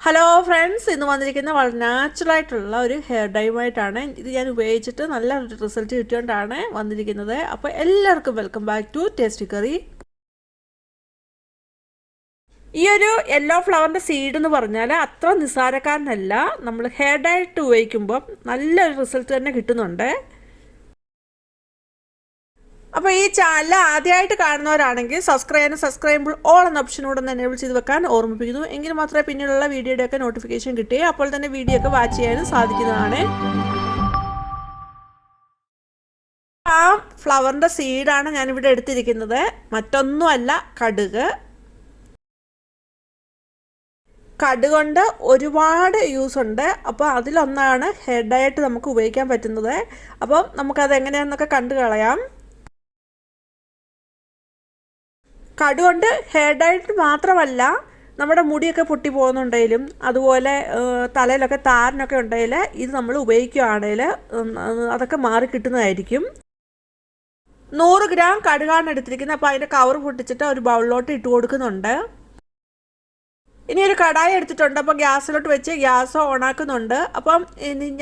Hello friends ഇന്ന് വന്നിരിക്കുന്ന വളരെ നാച്ചുറൽ ആയിട്ടുള്ള ഒരു ഹെയർ ഡൈമായിട്ടാണ് ഇത് ഞാൻ ഉപയോഗിച്ചിട്ട് നല്ല റിസൾട്ട് കിട്ടിയോണ്ടാണ് വന്നിരിക്കുന്നത്. അപ്പോൾ എല്ലാവർക്കും welcome back to tasty curry ഈ ഒരു യെല്ലോ ഫ്ലവറിന്റെ സീഡ് എന്ന് പറഞ്ഞാൽ അത്ര നിസ്സാരക്കാരനല്ല. നമ്മൾ ഹെയർ ഡൈറ്റ് ഉപയോഗിക്കുമ്പോൾ നല്ലൊരു റിസൾട്ട് തന്നെ കിട്ടുന്നുണ്ട്. അപ്പോൾ ഈ ചാനൽ ആദ്യമായിട്ട് കാണുന്നവരാണെങ്കിൽ സബ്സ്ക്രൈബ് ചെയ്യാനും സബ്സ്ക്രൈബ് ഓൾ എന്ന ഓപ്ഷനോട് ഒന്ന് എനേബിൾ ചെയ്ത് വെക്കാൻ ഓർമ്മിപ്പിക്കുന്നു. എങ്കിൽ മാത്രമേ പിന്നീടുള്ള വീഡിയോയുടെയൊക്കെ നോട്ടിഫിക്കേഷൻ കിട്ടുകയും അപ്പോൾ തന്നെ വീഡിയോ ഒക്കെ വാച്ച് ചെയ്യാനും സാധിക്കുന്നതാണ്. ആ ഫ്ലവറിന്റെ സീഡാണ് ഞാനിവിടെ എടുത്തിരിക്കുന്നത്. മറ്റൊന്നുമല്ല കടുക്. കടുകൊണ്ട് ഒരുപാട് യൂസ് ഉണ്ട്. അപ്പോൾ അതിലൊന്നാണ് ഹെഡായിട്ട് നമുക്ക് ഉപയോഗിക്കാൻ പറ്റുന്നത്. അപ്പം നമുക്കത് എങ്ങനെയാണെന്നൊക്കെ കണ്ടു കളയാം കടുകൊണ്ട് ഹെയർ ഡയറ്റ് മാത്രമല്ല നമ്മുടെ മുടിയൊക്കെ പൊട്ടി പോകുന്നുണ്ടെങ്കിലും അതുപോലെ തലയിലൊക്കെ താരനൊക്കെ ഉണ്ടെങ്കിൽ ഇത് നമ്മൾ ഉപയോഗിക്കുകയാണെങ്കിൽ അതൊക്കെ മാറി കിട്ടുന്നതായിരിക്കും. നൂറ് ഗ്രാം കടുകാണ് എടുത്തിരിക്കുന്നത്. അപ്പോൾ അതിന്റെ കവർ പൊട്ടിച്ചിട്ട് ഒരു ബൗളിലോട്ട് ഇട്ട് കൊടുക്കുന്നുണ്ട്. ഇനി ഒരു കടായി എടുത്തിട്ടുണ്ട്. അപ്പോൾ ഗ്യാസിലോട്ട് വെച്ച് ഗ്യാസ് ഓണാക്കുന്നുണ്ട്. അപ്പം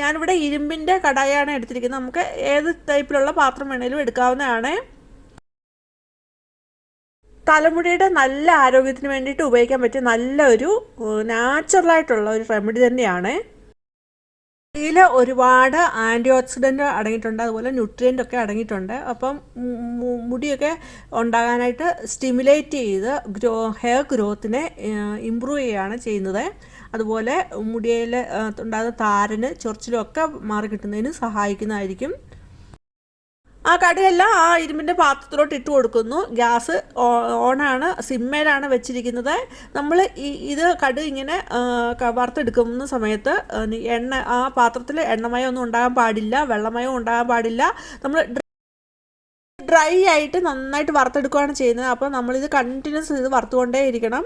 ഞാനിവിടെ ഇരുമ്പിന്റെ കടായാണ് എടുത്തിരിക്കുന്നത്. നമുക്ക് ഏത് ടൈപ്പിലുള്ള പാത്രം വേണേലും എടുക്കാവുന്നതാണ്. തലമുടിയുടെ നല്ല ആരോഗ്യത്തിന് വേണ്ടിയിട്ട് ഉപയോഗിക്കാൻ പറ്റിയ നല്ലൊരു നാച്ചുറലായിട്ടുള്ള ഒരു റെമഡി തന്നെയാണ്. ഇതിൽ ഒരുപാട് ആന്റി ഓക്സിഡന്റ് അടങ്ങിയിട്ടുണ്ട് അതുപോലെ ന്യൂട്രിയന്റ് ഒക്കെ അടങ്ങിയിട്ടുണ്ട്. അപ്പം മുടിയൊക്കെ ഉണ്ടാകാനായിട്ട് സ്റ്റിമുലേറ്റ് ചെയ്ത് ഗ്രോ ഹെയർ ഗ്രോത്തിനെ ഇമ്പ്രൂവ് ചെയ്യുകയാണ് ചെയ്യുന്നത്. അതുപോലെ മുടിയിൽ ഉണ്ടാകുന്ന താരന് ചൊറിച്ചിലും ഒക്കെ മാറി കിട്ടുന്നതിന് സഹായിക്കുന്നതായിരിക്കും. ആ കടുകെല്ലാം ആ ഇരുമ്പിന്റെ പാത്രത്തിലോട്ട് ഇട്ട് കൊടുക്കുന്നു. ഗ്യാസ് ഓണാണ് സിമ്മയിലാണ് വെച്ചിരിക്കുന്നത്. നമ്മൾ ഈ ഇത് കടു ഇങ്ങനെ വറുത്തെടുക്കുന്ന സമയത്ത് എണ്ണ ആ പാത്രത്തിൽ എണ്ണമയം ഒന്നും ഉണ്ടാകാൻ പാടില്ല വെള്ളമയം ഉണ്ടാകാൻ പാടില്ല. നമ്മൾ ഡ്രൈ ആയിട്ട് നന്നായിട്ട് വറുത്തെടുക്കുകയാണ് ചെയ്യുന്നത്. അപ്പോൾ നമ്മളിത് കണ്ടിന്യൂസ് ഇത് വറുത്തുകൊണ്ടേ ഇരിക്കണം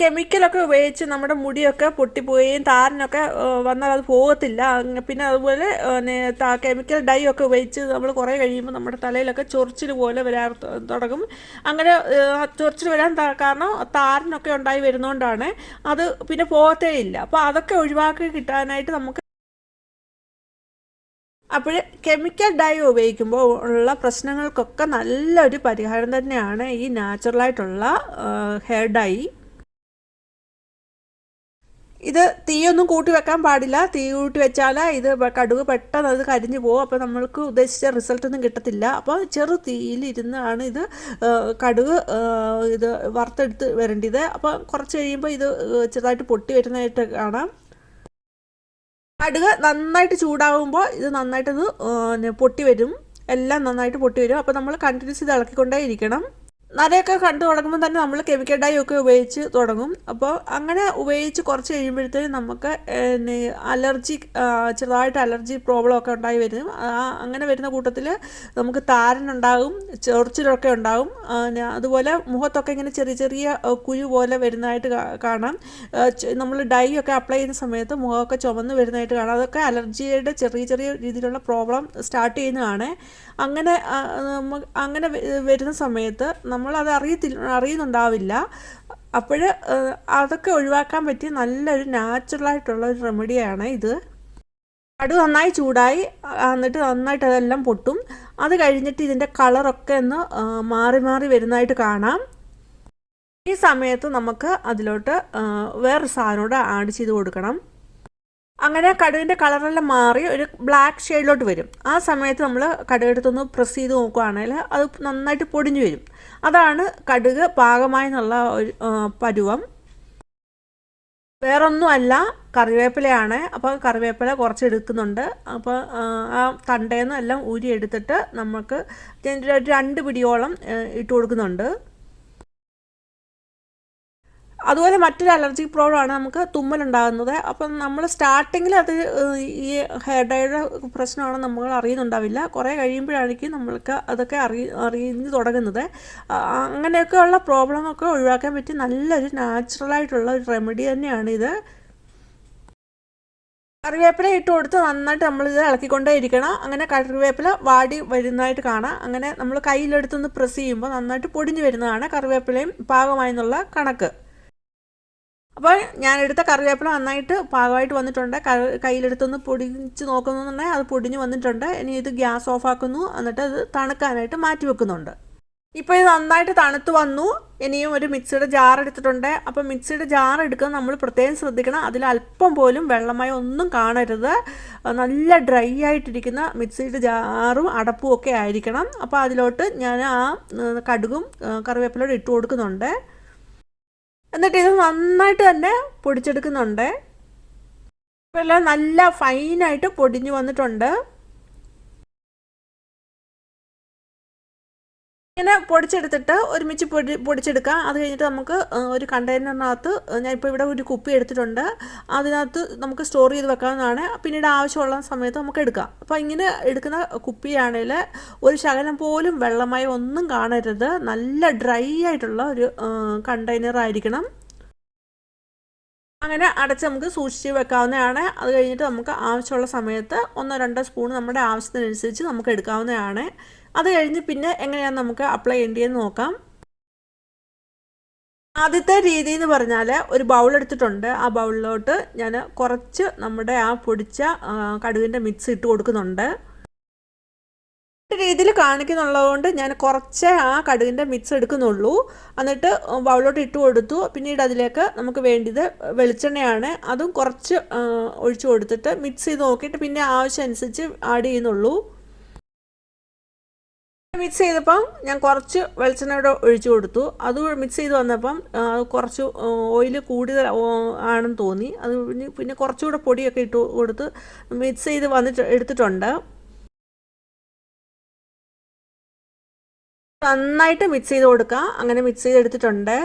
കെമിക്കലൊക്കെ ഉപയോഗിച്ച് നമ്മുടെ മുടിയൊക്കെ പൊട്ടിപ്പോവുകയും താരനൊക്കെ വന്നാൽ അത് പോകത്തില്ല. പിന്നെ അതുപോലെ കെമിക്കൽ ഡൈ ഒക്കെ ഉപയോഗിച്ച് നമ്മൾ കുറേ കഴിയുമ്പോൾ നമ്മുടെ തലയിലൊക്കെ ചൊറിച്ചിൽ പോലെ വരാൻ തുടങ്ങും. അങ്ങനെ ചൊറിച്ചിൽ വരാൻ കാരണം താരനൊക്കെ ഉണ്ടായി വരുന്നതുകൊണ്ടാണ് അത് പിന്നെ പോകത്തേ ഇല്ല. അപ്പോൾ അതൊക്കെ ഒഴിവാക്കി കിട്ടാനായിട്ട് നമുക്ക് അപ്പോൾ കെമിക്കൽ ഡൈ ഉപയോഗിക്കുമ്പോൾ ഉള്ള പ്രശ്നങ്ങൾക്കൊക്കെ നല്ലൊരു പരിഹാരം തന്നെയാണ് ഈ നാച്ചുറലായിട്ടുള്ള ഹെയർ ഡൈ. ഇത് തീയൊന്നും കൂട്ടി വെക്കാൻ പാടില്ല. തീ കൂട്ടി വെച്ചാൽ ഇത് കടുക് പെട്ടെന്ന് അത് കരിഞ്ഞു പോകും. അപ്പോൾ നമ്മൾക്ക് ഉദ്ദേശിച്ച റിസൾട്ട് ഒന്നും കിട്ടത്തില്ല. അപ്പോൾ ചെറു തീയിലിരുന്നാണ് ഇത് കടുക് ഇത് വറുത്തെടുത്ത് വരേണ്ടത്. അപ്പോൾ കുറച്ച് കഴിയുമ്പോൾ ഇത് ചെറുതായിട്ട് പൊട്ടി വരുന്നതായിട്ട് കാണാം. കടുക് നന്നായിട്ട് ചൂടാവുമ്പോൾ ഇത് നന്നായിട്ടത് പൊട്ടി വരും. എല്ലാം നന്നായിട്ട് പൊട്ടി വരും. അപ്പോൾ നമ്മൾ കണ്ടിന്യൂസ് ഇത് ഇളക്കിക്കൊണ്ടേ ഇരിക്കണം. നരയൊക്കെ കണ്ടു തുടങ്ങുമ്പോൾ തന്നെ നമ്മൾ കെമിക്കൽ ഡൈ ഒക്കെ ഉപയോഗിച്ച് തുടങ്ങും. അപ്പോൾ അങ്ങനെ ഉപയോഗിച്ച് കുറച്ച് കഴിയുമ്പോഴത്തേക്കും നമുക്ക് അലർജി ചെറുതായിട്ട് അലർജി പ്രോബ്ലം ഒക്കെ ഉണ്ടായി വരും. അങ്ങനെ വരുന്ന കൂട്ടത്തിൽ നമുക്ക് താരനുണ്ടാകും ചൊറിച്ചിലൊക്കെ ഉണ്ടാകും അതുപോലെ മുഖത്തൊക്കെ ഇങ്ങനെ ചെറിയ ചെറിയ കുഴു പോലെ വരുന്നതായിട്ട് കാണാം. നമ്മൾ ഡൈ ഒക്കെ അപ്ലൈ ചെയ്യുന്ന സമയത്ത് മുഖമൊക്കെ ചുമന്ന് വരുന്നതായിട്ട് കാണാം. അതൊക്കെ അലർജിയുടെ ചെറിയ ചെറിയ രീതിയിലുള്ള പ്രോബ്ലം സ്റ്റാർട്ട് ചെയ്യുന്നതാണ്. അങ്ങനെ അങ്ങനെ വരുന്ന സമയത്ത് നമ്മളത് അറിയത്തില്ല അറിയുന്നുണ്ടാവില്ല. അപ്പോൾ അതൊക്കെ ഒഴിവാക്കാൻ പറ്റിയ നല്ലൊരു നാച്ചുറലായിട്ടുള്ള ഒരു റെമഡിയാണ് ഇത്. കടു നന്നായി ചൂടായി എന്നിട്ട് നന്നായിട്ട് അതെല്ലാം പൊട്ടും. അത് കഴിഞ്ഞിട്ട് ഇതിന്റെ കളറൊക്കെ ഒന്ന് മാറി മാറി വരുന്നതായിട്ട് കാണാം. ഈ സമയത്ത് നമുക്ക് അതിലോട്ട് വേറൊരു സാധനം കൂടെ ആഡ് ചെയ്ത് കൊടുക്കണം. അങ്ങനെ കടുകിന്റെ കളറെല്ലാം മാറി ഒരു ബ്ലാക്ക് ഷെയ്ഡിലോട്ട് വരും. ആ സമയത്ത് നമ്മൾ കടുകെടുത്തൊന്ന് പ്രസ് ചെയ്ത് നോക്കുകയാണെങ്കിൽ അത് നന്നായിട്ട് പൊടിഞ്ഞു വരും. അതാണ് കടുക് പാകമായി എന്നുള്ള ഒരു പരുവം. വേറൊന്നുമല്ല കറിവേപ്പിലയാണ്. അപ്പോൾ കറിവേപ്പില കുറച്ച് എടുക്കുന്നുണ്ട്. അപ്പോൾ ആ തണ്ടേന്ന് എല്ലാം ഊരി എടുത്തിട്ട് നമുക്ക് രണ്ട് പിടിയോളം ഇട്ട് കൊടുക്കുന്നുണ്ട്. അതുപോലെ മറ്റൊരു അലർജി പ്രോബ്ലമാണ് നമുക്ക് തുമ്മലുണ്ടാകുന്നത്. അപ്പം നമ്മൾ സ്റ്റാർട്ടിങ്ങിൽ അത് ഈ ഹെയർ ഡൈയുടെ പ്രശ്നമാണ് നമ്മൾ അറിയുന്നുണ്ടാവില്ല. കുറേ കഴിയുമ്പോഴായിരിക്കും നമ്മൾക്ക് അതൊക്കെ അറി അറിഞ്ഞു തുടങ്ങുന്നത്. അങ്ങനെയൊക്കെയുള്ള പ്രോബ്ലമൊക്കെ ഒഴിവാക്കാൻ പറ്റിയ നല്ലൊരു നാച്ചുറലായിട്ടുള്ള ഒരു റെമഡി തന്നെയാണ് ഇത് കറിവേപ്പില ഇട്ട് കൊടുത്ത് നന്നായിട്ട് ഇത് ഇളക്കിക്കൊണ്ടേ ഇരിക്കണം. അങ്ങനെ കറിവേപ്പില വാടി വരുന്നതായിട്ട് കാണാം. അങ്ങനെ നമ്മൾ കയ്യിലെടുത്തൊന്ന് പ്രസ് ചെയ്യുമ്പോൾ നന്നായിട്ട് പൊടിഞ്ഞു വരുന്നതാണ് കറിവേപ്പിലയും പാകമായി എന്നുള്ള കണക്ക്. അപ്പോൾ ഞാൻ എടുത്ത കറിവേപ്പില നന്നായിട്ട് പാകമായിട്ട് വന്നിട്ടുണ്ട്. കയ്യിലെടുത്തൊന്ന് പൊടിച്ച് നോക്കുന്നുണ്ടെങ്കിൽ അത് പൊടിഞ്ഞ് വന്നിട്ടുണ്ട്. ഇനി ഇത് ഗ്യാസ് ഓഫ് ആക്കുന്നു എന്നിട്ട് അത് തണുക്കാനായിട്ട് മാറ്റി വെക്കുന്നുണ്ട്. ഇപ്പോൾ ഇത് നന്നായിട്ട് തണുത്ത് വന്നു. ഇനിയും ഒരു മിക്സിയുടെ ജാർ എടുത്തിട്ടുണ്ട്. അപ്പോൾ മിക്സിയുടെ ജാർ എടുക്കുന്നത് നമ്മൾ പ്രത്യേകം ശ്രദ്ധിക്കണം. അതിൽ അല്പം പോലും വെള്ളമായി ഒന്നും കാണരുത്. നല്ല ഡ്രൈ ആയിട്ടിരിക്കുന്ന മിക്സിയുടെ ജാറും അടപ്പും ഒക്കെ ആയിരിക്കണം. അപ്പോൾ അതിലോട്ട് ഞാൻ ആ കടുകും കറിവേപ്പിലോട്ട് ഇട്ട് കൊടുക്കുന്നുണ്ട്. എന്നിട്ട് ഇത് നന്നായിട്ട് തന്നെ പൊടിച്ചെടുക്കുന്നുണ്ട്. എല്ലാം നല്ല ഫൈനായിട്ട് പൊടിഞ്ഞു വന്നിട്ടുണ്ട്. ഇങ്ങനെ പൊടിച്ചെടുത്തിട്ട് ഒരുമിച്ച് പൊടി പൊടിച്ചെടുക്കാം. അത് കഴിഞ്ഞിട്ട് നമുക്ക് ഒരു കണ്ടെയ്നറിനകത്ത് ഞാനിപ്പോൾ ഇവിടെ ഒരു കുപ്പി എടുത്തിട്ടുണ്ട്. അതിനകത്ത് നമുക്ക് സ്റ്റോർ ചെയ്ത് വെക്കാവുന്നതാണ്. പിന്നീട് ആവശ്യമുള്ള സമയത്ത് നമുക്ക് എടുക്കാം. അപ്പോൾ ഇങ്ങനെ എടുക്കുന്ന കുപ്പിയാണെങ്കിൽ ഒരു ശകലം പോലും വെള്ളമായി ഒന്നും കാണരുത്. നല്ല ഡ്രൈ ആയിട്ടുള്ള ഒരു കണ്ടെയ്നർ ആയിരിക്കണം. അങ്ങനെ അടച്ച് നമുക്ക് സൂക്ഷിച്ച് വെക്കാവുന്നതാണ്. അത് കഴിഞ്ഞിട്ട് നമുക്ക് ആവശ്യമുള്ള സമയത്ത് ഒന്നോ രണ്ടോ സ്പൂൺ നമ്മുടെ ആവശ്യത്തിനനുസരിച്ച് നമുക്ക് എടുക്കാവുന്നതാണ്. അത് കഴിഞ്ഞ് പിന്നെ എങ്ങനെയാണ് നമുക്ക് അപ്ലൈ ചെയ്യേണ്ടതെന്ന് നോക്കാം. ആദ്യത്തെ രീതി എന്ന് പറഞ്ഞാൽ ഒരു ബൗൾ എടുത്തിട്ടുണ്ട്. ആ ബൗളിലോട്ട് ഞാൻ കുറച്ച് നമ്മുടെ ആ പൊടിച്ച കടുകിന്റെ മിക്സ് ഇട്ട് കൊടുക്കുന്നുണ്ട്. രീതിയിൽ കാണിക്കുന്നുള്ളതുകൊണ്ട് ഞാൻ കുറച്ച് ആ കടുകിന്റെ മിക്സ് എടുക്കുന്നുള്ളൂ. എന്നിട്ട് ബൗളിലോട്ട് ഇട്ട് കൊടുത്തു. പിന്നീട് അതിലേക്ക് നമുക്ക് വേണ്ടിയത് വെളിച്ചെണ്ണയാണ്. അതും കുറച്ച് ഒഴിച്ചു കൊടുത്തിട്ട് മിക്സ് ചെയ്ത് നോക്കിയിട്ട് പിന്നെ ആവശ്യം അനുസരിച്ച് ആഡ് ചെയ്യുന്നുള്ളൂ. മിക്സ് ചെയ്തപ്പം ഞാൻ കുറച്ച് വെളിച്ചെണ്ണയുടെ ഒഴിച്ചു കൊടുത്തു. അത് മിക്സ് ചെയ്ത് വന്നപ്പം കുറച്ച് ഓയിൽ കൂടുതൽ ആണെന്ന് തോന്നി. അത് പിന്നെ കുറച്ചുകൂടെ പൊടിയൊക്കെ ഇട്ട് കൊടുത്ത് മിക്സ് ചെയ്ത് വന്നിട്ട് എടുത്തിട്ടുണ്ട്. നന്നായിട്ട് മിക്സ് ചെയ്ത് കൊടുക്കുക അങ്ങനെ മിക്സ് ചെയ്ത് എടുത്തിട്ടുണ്ട്.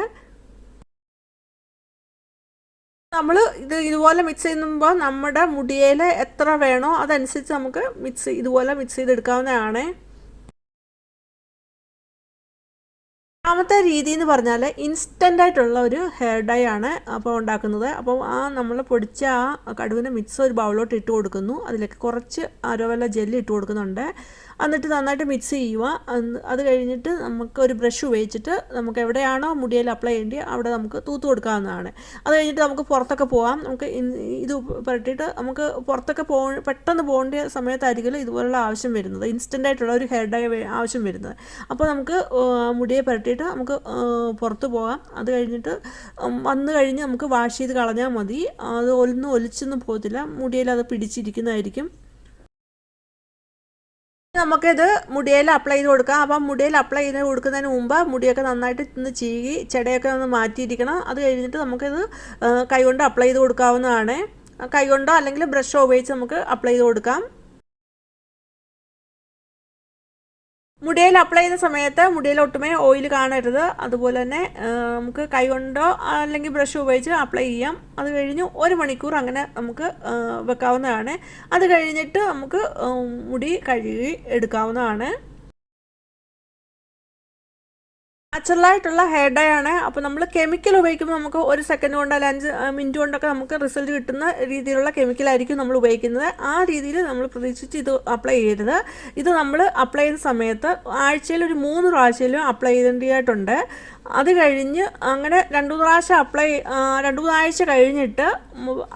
നമ്മൾ ഇത് ഇതുപോലെ മിക്സ് ചെയ്യുമ്പോൾ നമ്മുടെ മുടിയിൽ എത്ര വേണോ അതനുസരിച്ച് നമുക്ക് മിക്സ് ഇതുപോലെ മിക്സ് ചെയ്തെടുക്കാവുന്നതാണ്. രണ്ടാമത്തെ രീതി എന്ന് പറഞ്ഞാൽ ഇൻസ്റ്റന്റ് ആയിട്ടുള്ള ഒരു ഹെയർ ഡൈ ആണ് അപ്പോൾ ഉണ്ടാക്കുന്നത്. അപ്പോൾ ആ നമ്മൾ പൊടിച്ച ആ കടുവിന്റെ മിക്സ് ഒരു ബൗളിലോട്ട് ഇട്ട് കൊടുക്കുന്നു. അതിലേക്ക് കുറച്ച് അരോവല്ല ജെല്ല് ഇട്ട് കൊടുക്കുന്നുണ്ട്. എന്നിട്ട് നന്നായിട്ട് മിക്സ് ചെയ്യുക. അത് കഴിഞ്ഞിട്ട് നമുക്ക് ഒരു ബ്രഷ് ഉപയോഗിച്ചിട്ട് നമുക്ക് എവിടെയാണോ മുടിയിൽ അപ്ലൈ ചെയ്യേണ്ടി അവിടെ നമുക്ക് തൂത്ത് കൊടുക്കാവുന്നതാണ്. അത് കഴിഞ്ഞിട്ട് നമുക്ക് പുറത്തൊക്കെ പോകാം നമുക്ക് ഇത് പുരട്ടിയിട്ട് നമുക്ക് പുറത്തൊക്കെ പോ പെട്ടെന്ന് പോകേണ്ട സമയത്തായിരിക്കും ഇതുപോലുള്ള ആവശ്യം വരുന്നത്. ഇൻസ്റ്റന്റ് ആയിട്ടുള്ള ഒരു ഹെയർ ഡൈ ആവശ്യം വരുന്നത്. അപ്പോൾ നമുക്ക് മുടിയെ പുരട്ടിയിട്ട് നമുക്ക് പുറത്ത് പോകാം. അത് കഴിഞ്ഞിട്ട് വന്നു കഴിഞ്ഞ് നമുക്ക് വാഷ് ചെയ്ത് കളഞ്ഞാൽ മതി. അത് ഒന്നും ഒലിച്ചൊന്നും പോകത്തില്ല. മുടിയിൽ അത് പിടിച്ചിരിക്കുന്നതായിരിക്കും. നമുക്കിത് മുടിയിൽ അപ്ലൈ ചെയ്ത് കൊടുക്കാം. അപ്പം മുടിയിൽ അപ്ലൈ ചെയ്ത് കൊടുക്കുന്നതിന് മുമ്പ് മുടിയൊക്കെ നന്നായിട്ട് ഒന്ന് ചീകി ചെടയൊക്കെ ഒന്ന് മാറ്റിയിരിക്കണം. അത് കഴിഞ്ഞിട്ട് നമുക്കിത് കൈകൊണ്ട് അപ്ലൈ ചെയ്ത് കൊടുക്കാവുന്നതാണ്. കൈകൊണ്ടോ അല്ലെങ്കിൽ ബ്രഷോ ഉപയോഗിച്ച് നമുക്ക് അപ്ലൈ ചെയ്ത് കൊടുക്കാം. മുടിയിൽ അപ്ലൈ ചെയ്യുന്ന സമയത്ത് മുടിയിൽ ഒട്ടുമേ ഓയിൽ കാണരുത്. അതുപോലെ തന്നെ നമുക്ക് കൈ കൊണ്ടോ അല്ലെങ്കിൽ ബ്രഷ് ഉപയോഗിച്ച് അപ്ലൈ ചെയ്യാം. അത് കഴിഞ്ഞ് ഒരു മണിക്കൂർ അങ്ങനെ നമുക്ക് വെക്കാവുന്നതാണ്. അത് കഴിഞ്ഞിട്ട് നമുക്ക് മുടി കഴുകി എടുക്കാവുന്നതാണ്. നാച്ചുറലായിട്ടുള്ള ഹെയർ ഡൈ ആണ്. അപ്പോൾ നമ്മൾ കെമിക്കൽ ഉപയോഗിക്കുമ്പോൾ നമുക്ക് ഒരു സെക്കൻഡ് കൊണ്ട് അല്ലെങ്കിൽ അഞ്ച് മിനിറ്റ് കൊണ്ടൊക്കെ നമുക്ക് റിസൾട്ട് കിട്ടുന്ന രീതിയിലുള്ള കെമിക്കലായിരിക്കും നമ്മൾ ഉപയോഗിക്കുന്നത്. ആ രീതിയിൽ നമ്മൾ പ്രതീക്ഷിച്ച് ഇത് അപ്ലൈ ചെയ്യരുത്. ഇത് നമ്മൾ അപ്ലൈ ചെയ്യുന്ന സമയത്ത് ആഴ്ചയിൽ ഒരു മൂന്ന് പ്രാവശ്യമായാലും അപ്ലൈ ചെയ്യേണ്ടതായിട്ടുണ്ട്. അത് കഴിഞ്ഞ് അങ്ങനെ രണ്ട് മൂന്ന് പ്രാവശ്യം അപ്ലൈ രണ്ട് മൂന്ന് ആഴ്ച കഴിഞ്ഞിട്ട്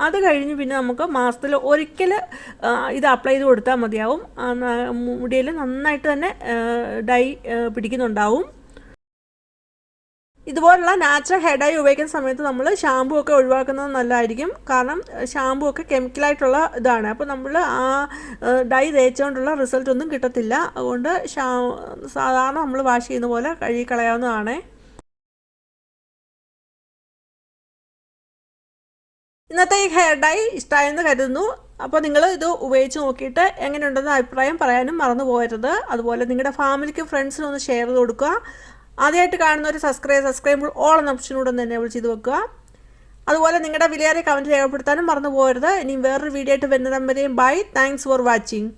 അത് കഴിഞ്ഞ് പിന്നെ നമുക്ക് മാസത്തിൽ ഒരിക്കൽ ഇത് അപ്ലൈ ചെയ്ത് കൊടുത്താൽ മതിയാവും. മുടിയിൽ നന്നായിട്ട് തന്നെ ഡൈ പിടിക്കുന്നുണ്ടാവും. ഇതുപോലുള്ള നാച്ചുറൽ ഹെയർ ഡൈ ഉപയോഗിക്കുന്ന സമയത്ത് നമ്മൾ ഷാമ്പു ഒക്കെ ഒഴിവാക്കുന്നത് നല്ലതായിരിക്കും. കാരണം ഷാമ്പു ഒക്കെ കെമിക്കലായിട്ടുള്ള ഇതാണ്. അപ്പോൾ നമ്മൾ ആ ഡൈ തേച്ചുകൊണ്ടുള്ള റിസൾട്ട് ഒന്നും കിട്ടത്തില്ല. അതുകൊണ്ട് ഷാ സാധാരണ നമ്മൾ വാഷ് ചെയ്യുന്ന പോലെ കഴുകി കളയാവുന്നതാണ്. ഇന്നത്തെ ഈ ഹെയർ ഡൈ ഇഷ്ടമായെന്ന് കരുതുന്നു. അപ്പോൾ നിങ്ങൾ ഇത് ഉപയോഗിച്ച് നോക്കിയിട്ട് എങ്ങനെയുണ്ടെന്ന് അഭിപ്രായം പറയാനും മറന്നു പോകരുത് അതുപോലെ നിങ്ങളുടെ ഫാമിലിക്കും ഫ്രണ്ട്സിനും ഒന്ന് ഷെയർ ചെയ്ത് കൊടുക്കുക. ആദ്യമായിട്ട് കാണുന്ന ഒരു സബ്സ്ക്രൈബ് സബ്സ്ക്രൈബ് ഓൾ എന്ന ഓപ്ഷനോട് ഒന്ന് എനേബിൾ ചെയ്ത് വെക്കുക. അതുപോലെ നിങ്ങളുടെ വിലയേറെ കമന്റ് രേഖപ്പെടുത്താനും മറന്നു പോകരുത് ഇനി വേറൊരു വീഡിയോ ആയിട്ട് വരുന്നതം വരെയും ബൈ താങ്ക്സ് ഫോർ വാച്ചിങ്